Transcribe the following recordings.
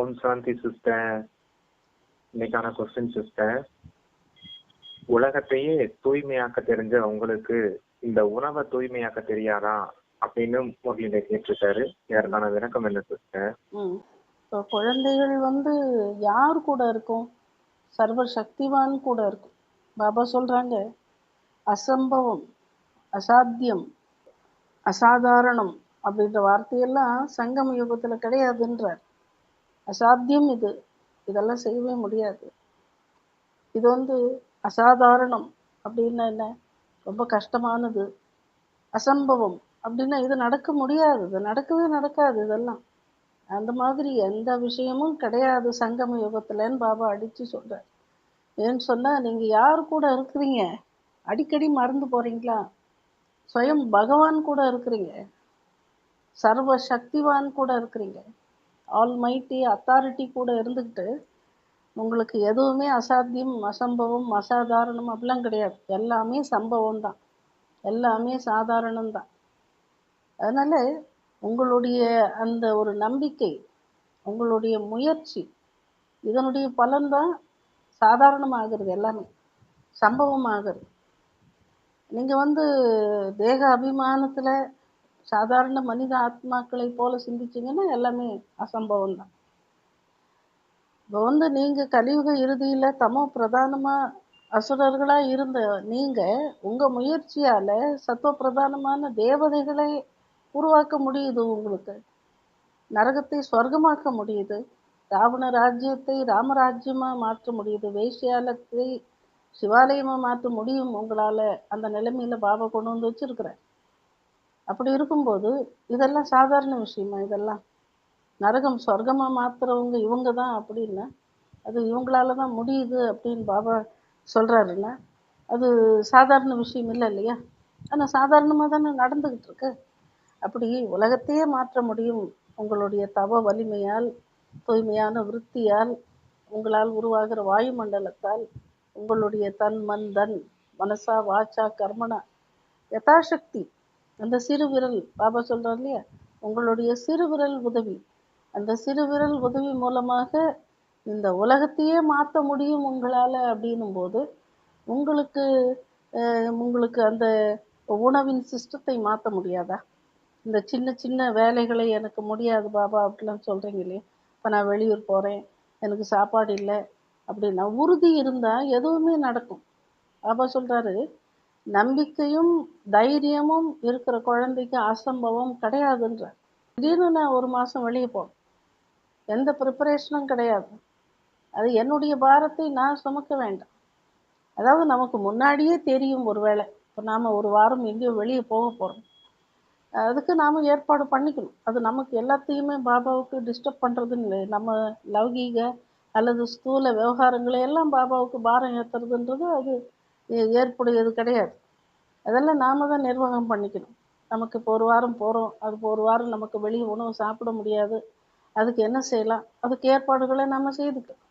ஓம் Shanti sister இன்னைக்கான question sister உலகத்தையே தூய்மையாக்க தெரிஞ்ச உங்களுக்கு இந்த உணவை தூய்மையாக்க தெரியாதா? அப்படின்னு முரளியில கேட்டிருக்காரு. யாருக்கான விளக்கம் என்ன சிஸ்டர் இப்போ குழந்தைகள் வந்து யார் கூட இருக்கும்? சர்வ சக்திவான் கூட இருக்கும். பாபா சொல்றாங்க அசம்பவம் அசாத்தியம் அசாதாரணம் அப்படின்ற வார்த்தையெல்லாம் சங்கம யுகத்துல கிடையாதுன்றார். அசாத்தியம் இது. இதெல்லாம் செய்யவே முடியாது. இது வந்து அசாதாரணம் அப்படின்னா என்ன? ரொம்ப கஷ்டமானது. அசம்பவம் அப்படின்னா இது நடக்க முடியாது. இது நடக்கவே நடக்காது இதெல்லாம். அந்த மாதிரி எந்த விஷயமும் கிடையாது சங்கம யுகத்துலன்னு பாபா அடிச்சு சொல்கிறார் ஏன்னு சொன்னா நீங்க யார் கூட இருக்கிறீங்க? அடிக்கடி மறந்து போறீங்களா? ஸ்வயம் பகவான் கூட இருக்கிறீங்க. சர்வ சக்திவான் கூட இருக்கிறீங்க. ஆல்மைட்டி அத்தாரிட்டி கூட இருந்துக்கிட்டு உங்களுக்கு எதுவுமே அசாத்தியம் அசம்பவம் அசாதாரணம் அப்படிலாம் கிடையாது. எல்லாமே சம்பவம் தான் எல்லாமே சாதாரணம் தான் உங்களுடைய அந்த ஒரு நம்பிக்கை உங்களுடைய முயற்சி இதனுடைய பலன்தான் சாதாரணமாகிறது எல்லாமே. சம்பவமாகிறது. நீங்கள் வந்து தேக அபிமானத்தில் சாதாரண மனித ஆத்மாக்களை போல சிந்திச்சீங்கன்னா எல்லாமே அசம்பவம் தான் இப்போ வந்து நீங்க கலியுக இறுதியில தமோ பிரதானமா அசுரர்களா இருந்த நீங்க உங்க முயற்சியால சத்துவ பிரதானமான தேவதைகளை உருவாக்க முடியுது உங்களுக்கு? நரகத்தை சொர்க்கமாக்க முடியுது. ராவண ராஜ்யத்தை ராமராஜ்யமா மாற்ற முடியுது. வேஷ்யாலத்தை சிவாலயமா மாற்ற முடியும் உங்களால. அந்த நிலைமையில பாபா கொண்டு வந்து வச்சுருக்கிறேன் அப்படி இருக்கும்போது இதெல்லாம் சாதாரண விஷயமா இதெல்லாம்? நரகம் சொர்க்கமாக மாத்துறவங்க இவங்க தான் அப்படின்னா அது இவங்களால தான் முடியுது அப்படின்னு பாபா சொல்கிறாருன்னா அது சாதாரண விஷயம் இல்லை இல்லையா? ஆனால் சாதாரணமாக தானே நடந்துக்கிட்டு இருக்கு. அப்படி உலகத்தையே மாற்ற முடியும். உங்களுடைய தவ வலிமையால் தூய்மையான விருத்தியால் உங்களால் உருவாகிற வாயுமண்டலத்தால் உங்களுடைய தன் மன் தன் மனசா வாச்சா கர்மனா யதாசக்தி அந்த சிறு விரல் பாபா சொல்கிறார் இல்லையா? உங்களுடைய சிறு விரல் உதவி. அந்த சிறு விரல் உதவி மூலமாக இந்த உலகத்தையே மாற்ற முடியும் உங்களால் அப்படின்னும் போது உங்களுக்கு உங்களுக்கு அந்த உணவின் சிஸ்டத்தை மாற்ற முடியாதா? இந்த சின்ன சின்ன வேலைகளை எனக்கு முடியாது பாபா அப்படிலாம் சொல்றீங்க இல்லையா? இப்போ நான் வெளியூர் போகிறேன் எனக்கு சாப்பாடு இல்லை அப்படின்னா உறுதி இருந்தால் எதுவுமே நடக்கும். பாபா சொல்கிறாரு நம்பிக்கையும் தைரியமும் இருக்கிற குழந்தைக்கு அசம்பவம் கிடையாதுன்றார் திடீர்னு நான் ஒரு மாதம் வெளியே போறேன் எந்த ப்ரிப்பரேஷனும் கிடையாது. அது என்னுடைய பாரத்தை நான் சுமக்க வேண்டாம். அதாவது நமக்கு முன்னாடியே தெரியும் ஒருவேளை. இப்போ நாம் ஒரு வாரம் எங்கேயோ வெளியே போக போகிறோம் அதுக்கு நாம் ஏற்பாடு பண்ணிக்கணும். அது நமக்கு எல்லாத்தையுமே பாபாவுக்கு டிஸ்டர்ப் பண்ணுறதுன்னு இல்லை. நம்ம லௌகீக அல்லது ஸ்தூல விவகாரங்களை எல்லாம் பாபாவுக்கு பாரம் ஏத்துறதுன்றது அது ஏற்புடையது கிடையாது. அதெல்லாம் நாம தான் நிர்வாகம் பண்ணிக்கணும். நமக்கு இப்போ ஒரு வாரம் போகிறோம் அது இப்போ ஒரு வாரம் நமக்கு வெளியே உணவு சாப்பிட முடியாது. அதுக்கு என்ன செய்யலாம்? அதுக்கு ஏற்பாடுகளை நம்ம செய்துக்கலாம்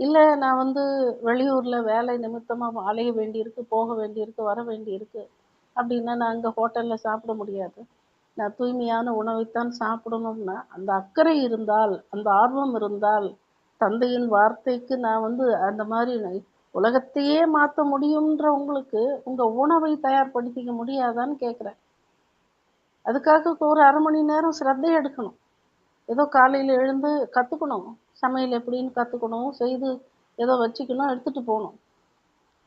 இல்லை நான் வந்து வெளியூரில் வேலை நிமித்தமாக அலைய வேண்டியிருக்கு போக வேண்டியிருக்கு வர வேண்டியிருக்கு. அப்படின்னா நான் அங்கே ஹோட்டலில் சாப்பிட முடியாது. நான் தூய்மையான உணவைத்தான் சாப்பிடணும்னா அந்த அக்கறை இருந்தால் அந்த ஆர்வம் இருந்தால் தந்தையின் வார்த்தைக்கு நான் வந்து அந்த மாதிரி உலகத்தையே மாற்ற முடியுன்றவங்களுக்கு உங்களுக்கு உணவை தயார்படுத்திக்க முடியாதான்னு கேட்குறேன் அதுக்காக ஒரு அரை மணி நேரம் சிரத்தை எடுக்கணும். ஏதோ காலையில் எழுந்து கற்றுக்கணும் சமையல் எப்படின்னு கற்றுக்கணும் செய்து ஏதோ வச்சுக்கணும் எடுத்துகிட்டு போகணும்.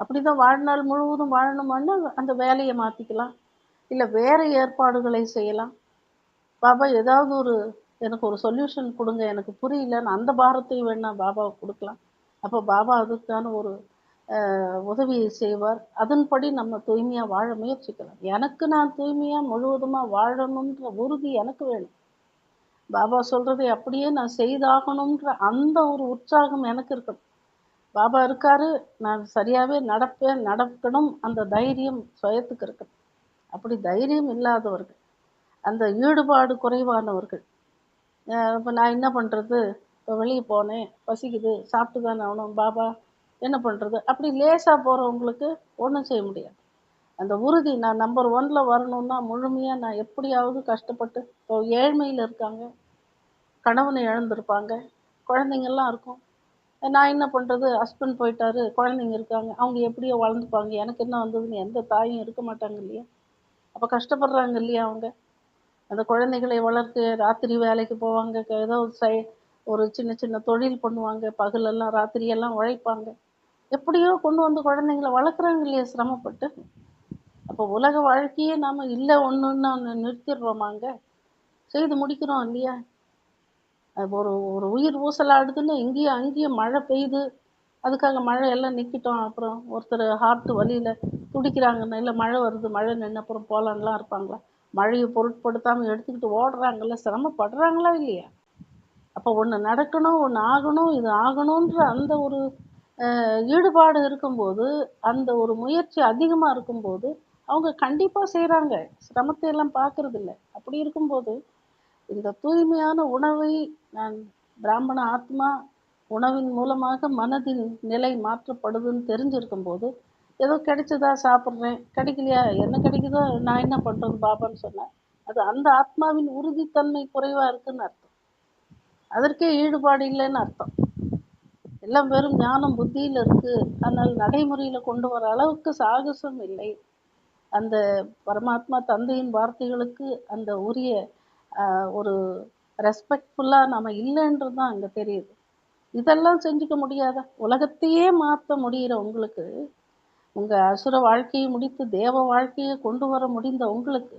அப்படிதான் வாழ்நாள் முழுவதும் வாழணுமான்னு அந்த வேலையை மாற்றிக்கலாம் இல்லை வேறு ஏற்பாடுகளை செய்யலாம். பாபா ஏதாவது ஒரு எனக்கு ஒரு சொல்யூஷன் கொடுங்க. எனக்கு புரியலன்னு அந்த பாரத்தையும் வேணா பாபாவை கொடுக்கலாம். அப்போ பாபா அதுக்கான ஒரு உதவி செய்வார். அதன்படி நம்ம தூய்மையாக வாழ முயற்சிக்கலாம். எனக்கு நான் தூய்மையாக முழுவதுமாக வாழணுன்ற உறுதி எனக்கு வேணும். பாபா சொல்றதை அப்படியே நான் செய்தாகணுன்ற அந்த ஒரு உற்சாகம் எனக்கு இருக்கணும். பாபா இருக்காரு நான் சரியாகவே நடப்பேன் நடக்கணும் அந்த தைரியம் சுயத்துக்கு இருக்கணும். அப்படி தைரியம் இல்லாதவர்கள் அந்த ஈடுபாடு குறைவானவர்கள் இப்போ நான் என்ன பண்ணுறது இப்போ வெளியே போனேன் பசிக்குது சாப்பிட்டு தானே ஆகணும். பாபா என்ன பண்ணுறது அப்படி லேசாக போகிறவங்களுக்கு ஒன்றும் செய்ய முடியாது. அந்த உறுதி நான் நம்பர் ஒன்ல வரணும்னா முழுமையாக நான் எப்படியாவது கஷ்டப்பட்டு இப்போ ஏழ்மையில் இருக்காங்க. கணவனை இழந்திருப்பாங்க. குழந்தைங்கள்லாம் இருக்கும். நான் என்ன பண்ணுறது ஹஸ்பண்ட் போயிட்டாரு குழந்தைங்க இருக்காங்க. அவங்க எப்படியோ வளர்ந்துப்பாங்க. எனக்கு என்ன வந்ததுன்னு எந்த தாயும் இருக்க மாட்டாங்க இல்லையா? அப்போ கஷ்டப்படுறாங்க இல்லையா அவங்க? அந்த குழந்தைகளை வளர்த்து ராத்திரி வேலைக்கு போவாங்க. ஏதோ ஒரு சை ஒரு சின்ன சின்ன தொழில் பண்ணுவாங்க. பகலெல்லாம் ராத்திரியெல்லாம் உழைப்பாங்க. எப்படியோ கொண்டு வந்து குழந்தைங்கள வளர்க்குறாங்க இல்லையா சிரமப்பட்டு. அப்போ உலக வாழ்க்கையே நாம் இல்லை ஒன்றுன்னு நிறுத்திடுறோமாங்க? செய்து முடிக்கிறோம் இல்லையா? அது ஒரு ஒரு உயிர் ஊசலாடுதுன்னு இங்கேயும் அங்கேயும் மழை பெய்யுது. அதுக்காக மழை எல்லாம் நிற்கிட்டோம் அப்புறம் ஒருத்தர் ஹார்ட் வழியில் துடிக்கிறாங்கன்னா இல்லை மழை வருது மழை நின்று அப்புறம் போகலான்லாம் இருப்பாங்களா? மழையை பொருட்படுத்தாமல் எடுத்துக்கிட்டு ஓடுறாங்கல்ல சிரமப்படுறாங்களா இல்லையா? அப்போ ஒன்று நடக்கணும் ஒன்று ஆகணும் இது ஆகணுன்ற அந்த ஒரு ஈடுபாடு இருக்கும்போது அந்த ஒரு முயற்சி அதிகமாக இருக்கும்போது அவங்க கண்டிப்பாக செய்கிறாங்க சிரமத்தை எல்லாம் பார்க்கறது இல்ல அப்படி இருக்கும்போது இந்த தூய்மையான உணவை நான் பிராமண ஆத்மா உணவின் மூலமாக மனதின் நிலை மாற்றப்படுதுன்னு தெரிஞ்சிருக்கும்போது ஏதோ கிடைச்சதா சாப்பிட்றேன். கிடைக்கலையா? என்ன கிடைக்குதோ? நான் என்ன பண்ணுறது பாபான்னு சொன்னேன் அது அந்த ஆத்மாவின் உறுதித்தன்மை குறைவாக இருக்குன்னு அர்த்தம். அதற்கே ஈடுபாடு இல்லைன்னு அர்த்தம். எல்லாம் வெறும் ஞானம் புத்தியில் இருக்கு. ஆனால் நடைமுறையில் கொண்டு வர அளவுக்கு சாகசம் இல்லை. அந்த பரமாத்மா தந்தையின் வார்த்தைகளுக்கு அந்த உரிய ஒரு ரெஸ்பெக்ட்ஃபுல்லாக நம்ம இல்லைன்றது தான் அங்கே தெரியுது. இதெல்லாம் செஞ்சுக்க முடியாதா? உலகத்தையே மாற்ற முடிகிற உங்களுக்கு உங்கள் அசுர வாழ்க்கையை முடித்து தேவ வாழ்க்கையை கொண்டு வர முடிந்த உங்களுக்கு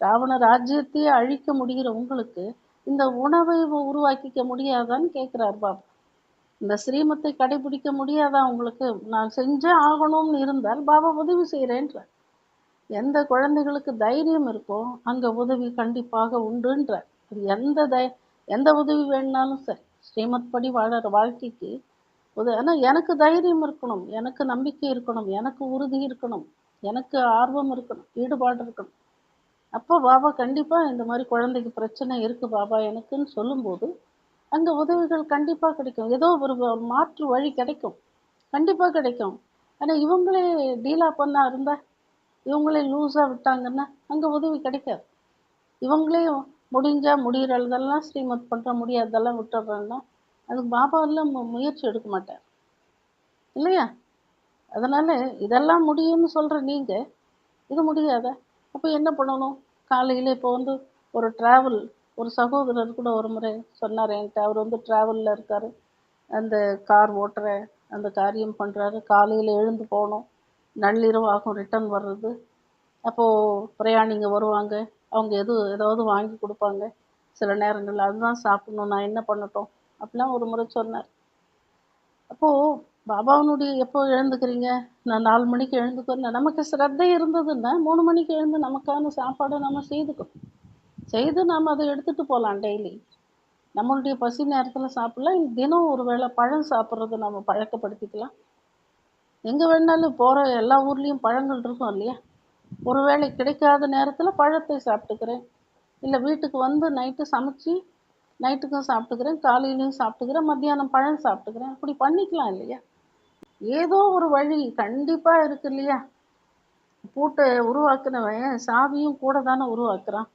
ராவண ராஜ்யத்தையே அழிக்க முடிகிற உங்களுக்கு இந்த உணவை உருவாக்கிக்க முடியாதான்னு கேட்குறார் பாபா. இந்த ஸ்ரீமத்தை கடைபிடிக்க முடியாதா? உங்களுக்கு நான் செஞ்சே ஆகணும்னு இருந்தால் பாபா உதவி செய்கிறேன்றார் எந்த குழந்தைகளுக்கு தைரியம் இருக்கோ அங்கே உதவி கண்டிப்பாக உண்டுன்றார் அது எந்த தை எந்த உதவி வேணுனாலும் சரி ஸ்ரீமத் படி வாழற வாழ்க்கைக்கு உதவி ஆனால் எனக்கு தைரியம் இருக்கணும் எனக்கு நம்பிக்கை இருக்கணும் எனக்கு உறுதி இருக்கணும் எனக்கு ஆர்வம் இருக்கணும் ஈடுபாடு இருக்கணும். அப்போ பாபா கண்டிப்பாக இந்த மாதிரி குழந்தைக்கு பிரச்சனை இருக்குது பாபா எனக்குன்னு சொல்லும்போது அங்கே உதவிகள் கண்டிப்பாக கிடைக்கும். ஏதோ ஒரு மாற்று வழி கிடைக்கும். கண்டிப்பாக கிடைக்கும். ஆனால் இவங்களே டீலா பண்ணா இருந்தால் இவங்களே லூஸாக விட்டாங்கன்னா அங்கே உதவி கிடைக்காது. இவங்களே முடிஞ்சா முடிகிறதெல்லாம் ஸ்ரீமத் பண்ணுற முடியாததெல்லாம் விட்டுறாங்கன்னா அதுக்கு பாபாவெல்லாம் மு- முயற்சி எடுக்க மாட்டார். இல்லையா? அதனால் இதெல்லாம் முடியும்னு சொல்கிற நீங்கள் இது முடியாத? அப்போ என்ன பண்ணணும்? காலையில் இப்போ வந்து ஒரு ட்ராவல் ஒரு சகோதரர் கூட ஒரு முறை சொன்னார் என்கிட்ட. அவர் வந்து ட்ராவலில் இருக்கார். அந்த கார் ஓட்டுற அந்த காரியம் பண்ணுறாரு காலையில் எழுந்து போகணும். நள்ளிரவு ஆகும் ரிட்டர்ன் வர்றது அப்போது பிரயாணிங்க வருவாங்க. அவங்க எது ஏதாவது வாங்கி கொடுப்பாங்க. சில நேரங்களில் அதுதான் சாப்பிடணும். நான் என்ன பண்ணட்டும்? அப்படிலாம் ஒரு முறை சொன்னார். அப்போது பாபாவினுடைய எப்போ எழுந்துக்கிறீங்க? நான் நாலு மணிக்கு எழுந்துக்கிறேன் நமக்கு சிரத்தை இருந்ததுன்னா மூணு மணிக்கு எழுந்து நமக்கான சாப்பாடை நம்ம செய்துக்கணும். செய்து நாம் அதை எடுத்துகிட்டு போகலாம் டெய்லி நம்மளுடைய பசி நேரத்தில் சாப்பிட்லாம். தினம் ஒரு வேளை பழம் சாப்பிட்றத நம்ம பழக்கப்படுத்திக்கலாம். எங்கே வேணாலும் போகிற எல்லா ஊர்லேயும் பழங்கள் இருக்கும் இல்லையா? ஒரு வேளை கிடைக்காத நேரத்தில் பழத்தை சாப்பிட்டுக்கிறேன். இல்லை வீட்டுக்கு வந்து நைட்டு சமைச்சு நைட்டுக்கும் சாப்பிட்டுக்கிறேன். காலையிலையும் சாப்பிட்டுக்கிறேன். மத்தியானம் பழம் சாப்பிட்டுக்கிறேன். அப்படி பண்ணிக்கலாம் இல்லையா? ஏதோ ஒரு வழி கண்டிப்பாக இருக்கு இல்லையா? பூட்டை உருவாக்குனவன் சாவியும் கூட தானே உருவாக்குறான்.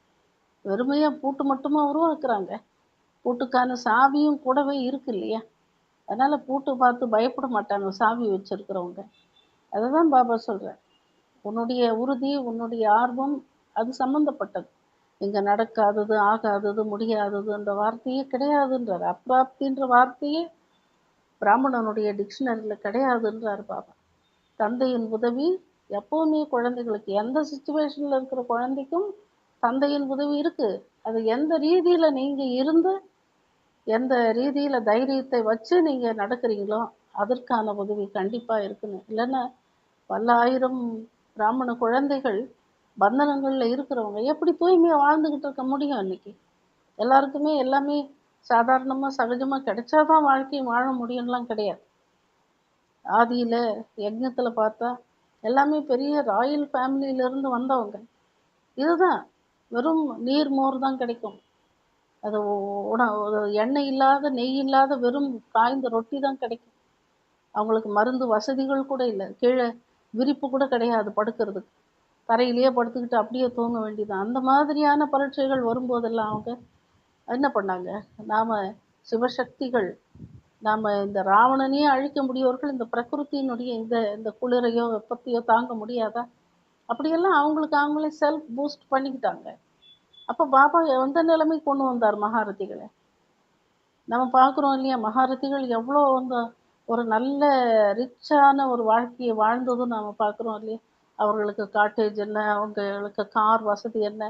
வெறுமையாக பூட்டு மட்டுமா உருவாக்குறாங்க. பூட்டுக்கான சாவியும் கூடவே இருக்கு இல்லையா? அதனால் பூட்டு பார்த்து பயப்பட மாட்டாங்க சாவி வச்சிருக்கிறவங்க. அதை தான் பாபா சொல்கிறேன் உன்னுடைய உறுதி உன்னுடைய ஆர்வம் அது சம்மந்தப்பட்டது இங்கே நடக்காதது ஆகாதது முடியாததுன்ற வார்த்தையே கிடையாதுன்றார். அப்பிராப்தின்ற வார்த்தையே பிராமணனுடைய டிக்ஷனரியில் கிடையாதுன்றார் பாபா. தந்தையின் உதவி எப்பவுமே குழந்தைகளுக்கு எந்த சுச்சுவேஷனில் இருக்கிற குழந்தைக்கும் தந்தையின் உதவி இருக்குது அது எந்த ரீதியில் நீங்கள் இருந்து எந்த ரீதியில் தைரியத்தை வச்சு நீங்கள் நடக்கிறீங்களோ அதற்கான உதவி கண்டிப்பாக இருக்குன்னு. இல்லைன்னா பல ஆயிரம் பிராமண குழந்தைகள் பந்தனங்களில் இருக்கிறவங்க எப்படி தூய்மையாக வாழ்ந்துக்கிட்டு இருக்க முடியும் இன்னைக்கு எல்லாருக்குமே எல்லாமே சாதாரணமாக சகஜமாக கிடைச்சாதான் வாழ்க்கையை வாழ முடியும்லாம் கிடையாது. ஆதியில் யஜ்ஞத்தில் பார்த்தா எல்லாமே பெரிய ராயல் ஃபேமிலியிலேருந்து வந்தவங்க. இதுதான் வெறும் நீர் மோர் தான் கிடைக்கும். அது உண- எண்ணெய் இல்லாத நெய் இல்லாத வெறும் காய்ந்த ரொட்டி தான் கிடைக்கும். அவங்களுக்கு மருந்து வசதிகள் கூட இல்லை. கீழே விரிப்பு கூட கிடையாது படுக்கிறதுக்கு. தரையிலேயே படுத்துக்கிட்டு அப்படியே தூங்க வேண்டியது அந்த மாதிரியான பரீட்சைகள் வரும்போதெல்லாம் அவங்க என்ன பண்ணாங்க? நாம் சிவசக்திகள் நாம் இந்த ராவணனையே அழிக்க முடியவர்கள் இந்த பிரகிருத்தினுடைய இந்த இந்த குளிரையோ வெப்பத்தையோ தாங்க முடியாதா? அப்படியெல்லாம் அவங்களுக்கு அவங்களே செல்ஃப் பூஸ்ட் பண்ணிக்கிட்டாங்க. அப்போ பாபா எந்த நிலைமை கொண்டு வந்தார் மகாரதிகளை? நம்ம பார்க்குறோம் இல்லையா மகாரதிகள் எவ்வளோ அந்த ஒரு நல்ல ரிச்சான ஒரு வாழ்க்கையை வாழ்ந்ததும் நாம் பார்க்குறோம் இல்லையா? அவர்களுக்கு காட்டேஜ் என்ன அவங்களுக்கு கார் வசதி என்ன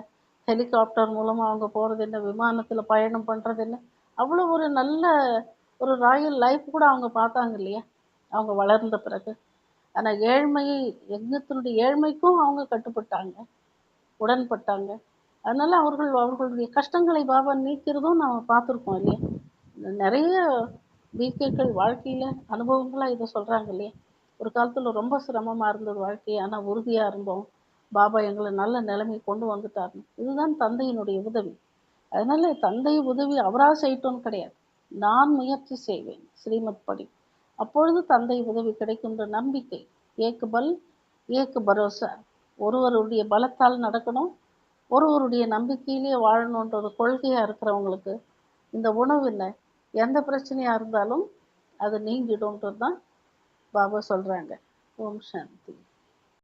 ஹெலிகாப்டர் மூலமாக அவங்க போகிறது என்ன விமானத்தில் பயணம் பண்ணுறது என்ன? அவ்வளோ ஒரு நல்ல ஒரு ராயல் லைஃப் கூட அவங்க பார்த்தாங்க இல்லையா? அவங்க வளர்ந்த பிறகு. ஆனால் ஏழ்மையை எங்கத்தினுடைய ஏழ்மைக்கும் அவங்க கட்டுப்பட்டாங்க உடன்பட்டாங்க. அதனால் அவர்கள் அவர்களுடைய கஷ்டங்களை பாபா நீக்கிறதும் நாம் பார்த்துருக்கோம் இல்லையா? நிறைய பிகேக்கள் வாழ்க்கையில் அனுபவங்களாக இதை சொல்கிறாங்க இல்லையா? ஒரு காலத்தில் ரொம்ப சிரமமாக இருந்தது வாழ்க்கை ஆனால் உறுதியாக இருந்தோம். பாபா எங்களை நல்ல நிலைமை கொண்டு வந்துட்டாருன்னு இதுதான் தந்தையினுடைய உதவி. அதனால தந்தை உதவி அவராக செய்யட்டும்னு கிடையாது. நான் முயற்சி செய்வேன் ஸ்ரீமத் படி. அப்பொழுது தந்தை உதவி கிடைக்கின்ற நம்பிக்கை ஏக்கு பல் ஏக்கு பரோசா. ஒருவருடைய பலத்தால் நடக்கணும் ஒருவருடைய நம்பிக்கையிலேயே வாழணுன்றது கொள்கையாக இருக்கிறவங்களுக்கு இந்த உணவு இல்லை எந்த பிரச்சனையாக இருந்தாலும் அது நீங்கிடும்ன்றது தான் பாபா சொல்கிறாங்க ஓம் சாந்தி.